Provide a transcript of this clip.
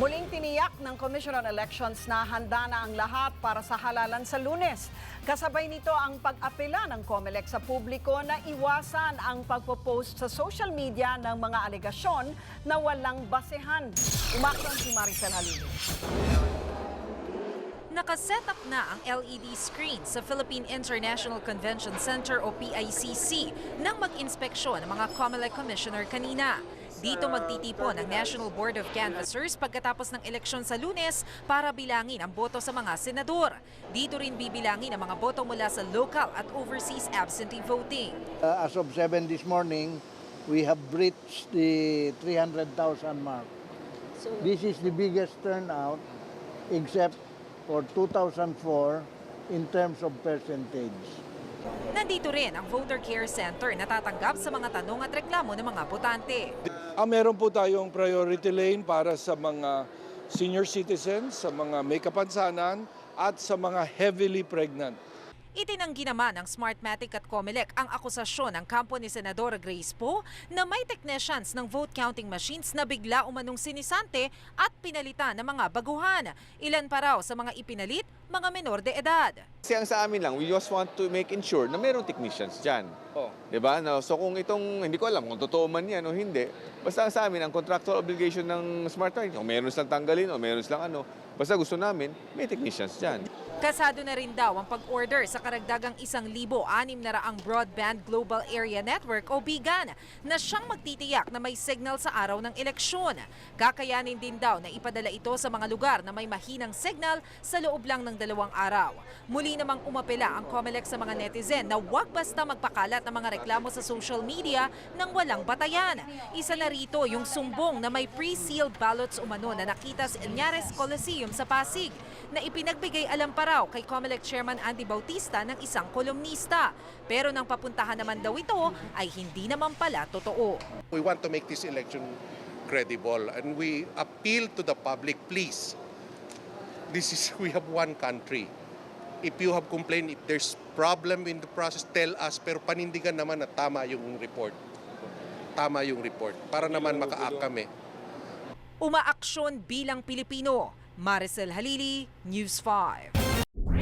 Muling tiniyak ng Commission on Elections na handa na ang lahat para sa halalan sa lunes. Kasabay nito ang pag-apela ng COMELEC sa publiko na iwasan ang pagpo-post sa social media ng mga alegasyon na walang basehan. Umaksyon si Maricel Halili. Nakaset up na ang LED screen sa Philippine International Convention Center o PICC nang mag-inspeksyon ng mga COMELEC Commissioner kanina. Dito magtitipon ang National Board of Canvassers pagkatapos ng eleksyon sa lunes para bilangin ang boto sa mga senador. Dito rin bibilangin ang mga boto mula sa local at overseas absentee voting. Uh, as of 7 this morning, we have breached the 300,000 mark. This is the biggest turnout except for 2004 in terms of percentage. Nandito rin ang Voter Care Center na tatanggap sa mga tanong at reklamo ng mga botante. Ah, meron po tayong priority lane para sa mga senior citizens, sa mga may kapansanan, at sa mga heavily pregnant. Itinanggi naman ng Smartmatic at Comelec ang akusasyon ng kampo ni Senadora Grace Poe na may technicians ng vote counting machines na bigla umanong sinisante at pinalitan ng mga baguhan. Ilan pa raw sa mga ipinalit, mga menor de edad. Kasi ang sa amin lang, we just want to make ensure na mayroong technicians dyan. Oh. 'Di ba? No, so kung itong, hindi ko alam kung totoo man yan o hindi, basta ang sa amin, ang contractual obligation ng Smart Line, o meron silang tanggalin o meron silang ano, basta gusto namin, may technicians dyan. Kasado na rin daw ang pag-order sa karagdagang 1,600 na raang Broadband Global Area Network o BIGAN na siyang magtitiyak na may signal sa araw ng eleksyon. Kakayanin din daw na ipadala ito sa mga lugar na may mahinang signal sa loob lang ng dalawang araw. Muli namang umapela ang COMELEC sa mga netizen na huwag basta magpakalat ng mga reklamo sa social media nang walang batayan. Isa na rito yung sumbong na may pre-sealed ballots umano na nakita sa Inyares Coliseum sa Pasig na ipinagbigay alam pa raw kay COMELEC Chairman Andy Bautista ng isang kolumnista. Pero nang papuntahan naman daw ito ay hindi naman pala totoo. We want to make this election credible and we appeal to the public, please. This is, we have one country. If you have complained, if there's problem in the process, tell us. Pero panindigan naman na tama yung report. Tama yung report. Para naman maka-act kami. Umaaksyon bilang Pilipino. Maricel Halili, News 5.